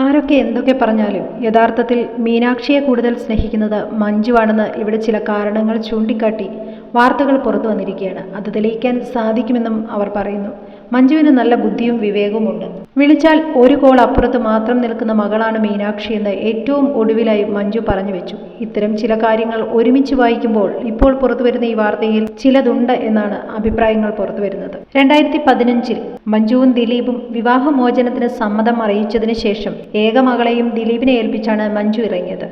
ആരൊക്കെ എന്തൊക്കെ പറഞ്ഞാലും യഥാർത്ഥത്തിൽ മീനാക്ഷിയെ കൂടുതൽ സ്നേഹിക്കുന്നത് മഞ്ജുവാണെന്ന് ഇവിടെ ചില കാരണങ്ങൾ ചൂണ്ടിക്കാട്ടി വാർത്തകൾ പുറത്തു വന്നിരിക്കുകയാണ്. അത് തെളിയിക്കാൻ സാധിക്കുമെന്നും അവർ പറയുന്നു. മഞ്ജുവിന് നല്ല ബുദ്ധിയും വിവേകവുമുണ്ട് വിളിച്ചാൽ ഒരു കോൾ അപ്പുറത്ത് മാത്രം നിൽക്കുന്ന മകളാണ് മീനാക്ഷി എന്ന് ഏറ്റവും ഒടുവിലായി മഞ്ജു പറഞ്ഞു വെച്ചു. ഇത്തരം ചില കാര്യങ്ങൾ ഒരുമിച്ച് വായിക്കുമ്പോൾ ഇപ്പോൾ പുറത്തുവരുന്ന ഈ വാർത്തയിൽ ചിലതുണ്ട് എന്നാണ് അഭിപ്രായങ്ങൾ പുറത്തുവരുന്നത് രണ്ടായിരത്തി പതിനഞ്ചിൽ മഞ്ജുവും ദിലീപും വിവാഹമോചനത്തിന് സമ്മതം അറിയിച്ചതിന് ശേഷം ഏകമകളെയും ദിലീപിനെ ഏൽപ്പിച്ചാണ് മഞ്ജു ഇറങ്ങിയത്.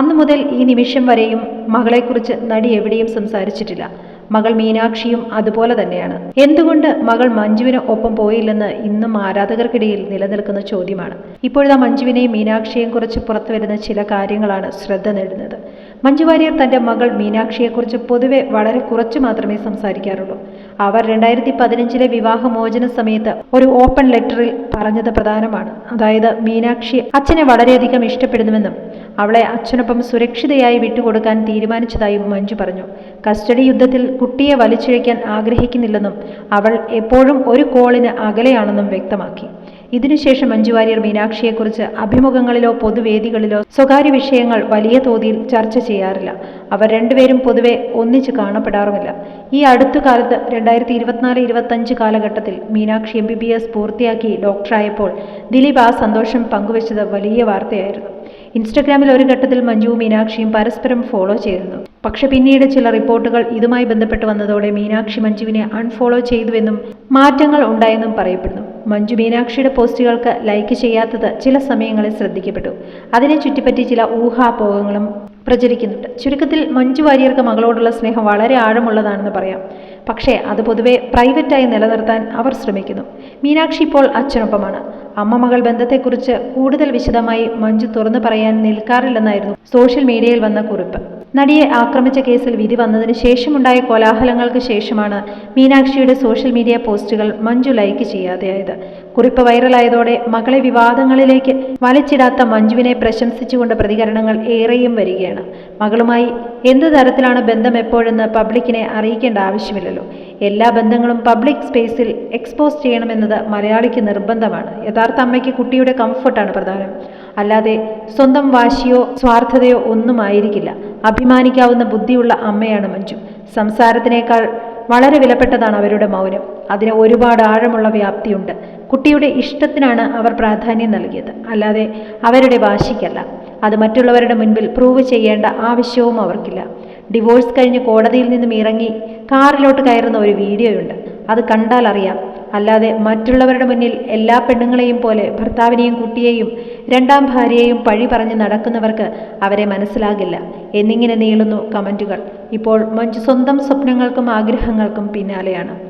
അന്നു മുതൽ ഈ നിമിഷം വരെയും മകളെക്കുറിച്ച് നടി എവിടെയും സംസാരിച്ചിട്ടില്ല. മകൾ മീനാക്ഷിയും അതുപോലെ തന്നെയാണ്. എന്തുകൊണ്ട് മകൾ മഞ്ജുവിന് ഒപ്പം പോയില്ലെന്ന് ഇന്നും ആരാധകർക്കിടയിൽ നിലനിൽക്കുന്ന ചോദ്യമാണ്. ഇപ്പോഴത്തെ മഞ്ജുവിനെയും മീനാക്ഷിയെയും കുറിച്ച് പുറത്തു വരുന്ന ചില കാര്യങ്ങളാണ് ശ്രദ്ധ നേടുന്നത്. മഞ്ജു വാര്യർ തന്റെ മകൾ മീനാക്ഷിയെക്കുറിച്ച് പൊതുവെ വളരെ കുറച്ച് മാത്രമേ സംസാരിക്കാറുള്ളൂ. അവർ രണ്ടായിരത്തി പതിനഞ്ചിലെ വിവാഹമോചന സമയത്ത് ഒരു ഓപ്പൺ ലെറ്ററിൽ പറഞ്ഞത് പ്രധാനമാണ്. അതായത് മീനാക്ഷി അച്ഛനെ വളരെയധികം ഇഷ്ടപ്പെടുന്നുവെന്നും അവളെ അച്ഛനൊപ്പം സുരക്ഷിതയായി വിട്ടുകൊടുക്കാൻ തീരുമാനിച്ചതായും മഞ്ജു പറഞ്ഞു. കസ്റ്റഡി യുദ്ധത്തിൽ കുട്ടിയെ വലിച്ചിഴയ്ക്കാൻ ആഗ്രഹിക്കുന്നില്ലെന്നും അവൾ എപ്പോഴും ഒരു കോളിന് അകലെയാണെന്നും വ്യക്തമാക്കി. ഇതിനുശേഷം മഞ്ജു വാര്യർ മീനാക്ഷിയെക്കുറിച്ച് അഭിമുഖങ്ങളിലോ പൊതുവേദികളിലോ സ്വകാര്യ വിഷയങ്ങൾ വലിയ തോതിൽ ചർച്ച ചെയ്യാറില്ല. അവർ രണ്ടുപേരും പൊതുവെ ഒന്നിച്ച് കാണപ്പെടാറുമില്ല. ഈ അടുത്ത കാലത്ത് രണ്ടായിരത്തി ഇരുപത്തിനാല് ഇരുപത്തഞ്ച് കാലഘട്ടത്തിൽ Meenakshi M B B S പൂർത്തിയാക്കി ഡോക്ടറായപ്പോൾ ദിലീപ് ആ സന്തോഷം പങ്കുവച്ചത് വലിയ വാർത്തയായിരുന്നു. ഇൻസ്റ്റഗ്രാമിൽ ഒരു ഘട്ടത്തിൽ മഞ്ജുവും മീനാക്ഷിയും പരസ്പരം ഫോളോ ചെയ്തിരുന്നു. പക്ഷെ പിന്നീട് ചില റിപ്പോർട്ടുകൾ ഇതുമായി ബന്ധപ്പെട്ട് വന്നതോടെ മീനാക്ഷി മഞ്ജുവിനെ അൺഫോളോ ചെയ്തുവെന്നും മാറ്റങ്ങൾ ഉണ്ടായെന്നും പറയപ്പെടുന്നു. മഞ്ജു മീനാക്ഷിയുടെ പോസ്റ്റുകൾക്ക് ലൈക്ക് ചെയ്യാത്തത് ചില സമയങ്ങളിൽ ശ്രദ്ധിക്കപ്പെട്ടു. അതിനെ ചുറ്റിപ്പറ്റി ചില ഊഹാപോഹങ്ങളും പ്രചരിക്കുന്നുണ്ട്. ചുരുക്കത്തിൽ മഞ്ജു വാര്യർക്ക് മകളോടുള്ള സ്നേഹം വളരെ ആഴമുള്ളതാണെന്ന് പറയാം. പക്ഷേ അത് പൊതുവെ പ്രൈവറ്റായി നിലനിർത്താൻ അവർ ശ്രമിക്കുന്നു. മീനാക്ഷി ഇപ്പോൾ അച്ഛനൊപ്പമാണ്. അമ്മ മകൾ ബന്ധത്തെക്കുറിച്ച് കൂടുതൽ വിശദമായി മഞ്ജു തുറന്നു പറയാൻ നിൽക്കാറില്ലെന്നായിരുന്നു സോഷ്യൽ മീഡിയയിൽ വന്ന കുറിപ്പ്. നടിയെ ആക്രമിച്ച കേസിൽ വിധി വന്നതിന് ശേഷമുണ്ടായ കോലാഹലങ്ങൾക്ക് ശേഷമാണ് മീനാക്ഷിയുടെ സോഷ്യൽ മീഡിയ പോസ്റ്റുകൾ മഞ്ജു ലൈക്ക് ചെയ്യാതെയായത്. കുറിപ്പ് വൈറലായതോടെ മകളെ വിവാദങ്ങളിലേക്ക് വലിച്ചിടാത്ത മഞ്ജുവിനെ പ്രശംസിച്ചുകൊണ്ട് പ്രതികരണങ്ങൾ ഏറെയും വരികയാണ്. മകളുമായി എന്ത് തരത്തിലാണ് ബന്ധം എപ്പോഴെന്ന് പബ്ലിക്കിനെ അറിയിക്കേണ്ട ആവശ്യമില്ലല്ലോ. എല്ലാ ബന്ധങ്ങളും പബ്ലിക് സ്പേസിൽ എക്സ്പോസ് ചെയ്യണമെന്നത് മലയാളിക്ക് നിർബന്ധമാണ്. യഥാർത്ഥ അമ്മയ്ക്ക് കുട്ടിയുടെ കംഫർട്ടാണ് പ്രധാനം. അല്ലാതെ സ്വന്തം വാശിയോ സ്വാർത്ഥതയോ ഒന്നും ആയിരിക്കില്ല അഭിമാനിക്കാവുന്ന ബുദ്ധിയുള്ള അമ്മയാണ് മഞ്ജു. സംസാരത്തിനേക്കാൾ വളരെ വിലപ്പെട്ടതാണ് അവരുടെ മൗനം. അതിന് ഒരുപാട് ആഴമുള്ള വ്യാപ്തിയുണ്ട്. കുട്ടിയുടെ ഇഷ്ടത്തിനാണ് അവർ പ്രാധാന്യം നൽകിയത്. അല്ലാതെ അവരുടെ വാശിക്കല്ല. അത് മറ്റുള്ളവരുടെ മുൻപിൽ പ്രൂവ് ചെയ്യേണ്ട ആവശ്യവും അവർക്കില്ല. ഡിവോഴ്സ് കഴിഞ്ഞ് കോടതിയിൽ നിന്നും ഇറങ്ങി കാറിലോട്ട് കയറുന്ന ഒരു വീഡിയോയുണ്ട്. അത് കണ്ടാൽ അറിയാം. അല്ലാതെ മറ്റുള്ളവരുടെ മുന്നിൽ എല്ലാ പെണ്ണുങ്ങളെയും പോലെ ഭർത്താവിനെയും കുട്ടിയെയും രണ്ടാം ഭാര്യയെയും പഴി പറഞ്ഞ് നടക്കുന്നവർക്ക് അവരെ മനസ്സിലാകില്ല. എന്നിങ്ങനെ നീളുന്നു കമന്റുകൾ ഇപ്പോൾ മഞ്ജു സ്വന്തം സ്വപ്നങ്ങൾക്കും ആഗ്രഹങ്ങൾക്കും പിന്നാലെയാണ്.